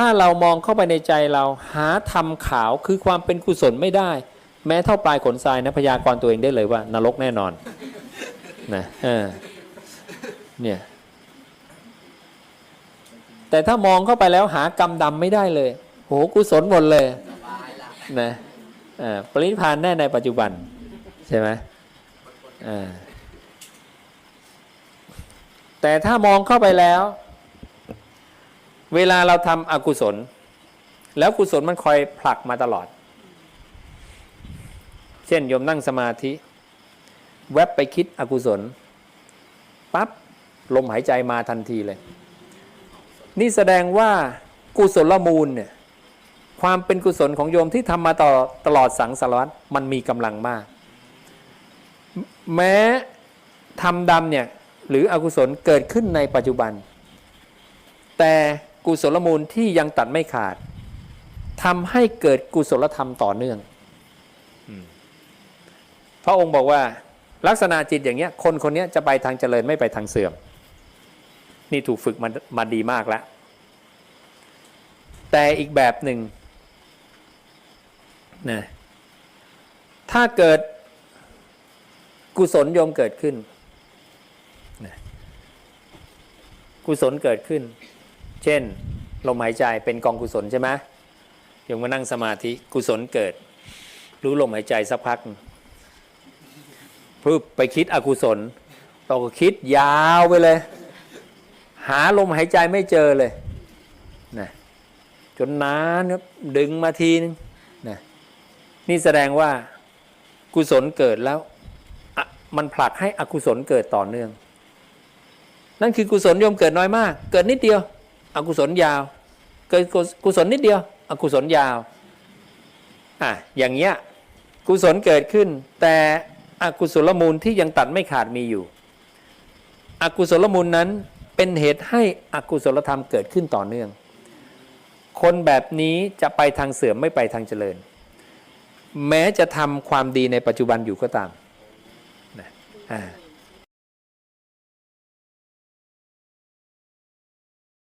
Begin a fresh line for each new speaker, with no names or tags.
ถ้าเรามองเข้าไปในใจเราหาธรรมขาวคือความเป็นกุศลไม่ได้ แม้เท่าปลายขนทรายนะพยากรตัวเองได้เลยว่า นรกแน่นอนนะเออเนี่ยแต่ถ้ามองเข้าไปแล้วหากรรมดำไม่ได้เลยโหกุศลหมดเลยนะเออปรินิพพานแน่ในปัจจุบัน ใช่ไหมอ่าแต่ถ้ามองเข้าไปแล้ว เวลาเราทำอกุศล แล้วกุศลมันคอยผลักมาตลอด เช่นโยมนั่งสมาธิ แวบไปคิดอกุศลปั๊บลมหายใจมาทันทีเลย นี่แสดงว่ากุศลมูลเนี่ยความเป็นกุศลของโยมที่ทำมาต่อตลอดสังสารวัตรมันมีกำลังมาก แม้ทำดำเนี่ยหรืออกุศลเกิดขึ้นในปัจจุบัน แต่ กุศลมูลที่ยังตัดไม่ขาดทำให้เกิดกุศลธรรมต่อเนื่องพระองค์บอกว่าลักษณะจิตอย่างเงี้ย คนคนเนี้ยจะไปทางเจริญไม่ไปทางเสื่อม นี่ถูกฝึกมามาดีมากแล้ว แต่อีกแบบหนึ่งนะถ้าเกิดกุศลโยมเกิดขึ้นนะกุศลเกิดขึ้น เช่นลมหายใจเป็นกองกุศลใช่ไหมโยมมานั่งสมาธิกุศลเกิด รู้ลมหายใจสักพักปุ๊บไปคิดอกุศลเราก็คิดยาวไปเลย หาลมหายใจไม่เจอเลยนะจนนานครับดึงมาทีนึงนะนี่แสดงว่ากุศลเกิดแล้วมันผลักให้อกุศลเกิดต่อเนื่อง นั่นคือกุศลโยมเกิดน้อยมาก เกิดนิดเดียว อกุศลยาว เกิดกุศลนิดเดียว อกุศลยาวอะอย่างเงี้ยกุศลเกิดขึ้น แต่อกุศลมูลที่ยังตัดไม่ขาดมีอยู่ อกุศลมูลนั้นเป็นเหตุให้อกุศลธรรมเกิดขึ้นต่อเนื่อง คนแบบนี้จะไปทางเสื่อมไม่ไปทางเจริญ แม้จะทำความดีในปัจจุบันอยู่ก็ตามนะอ่า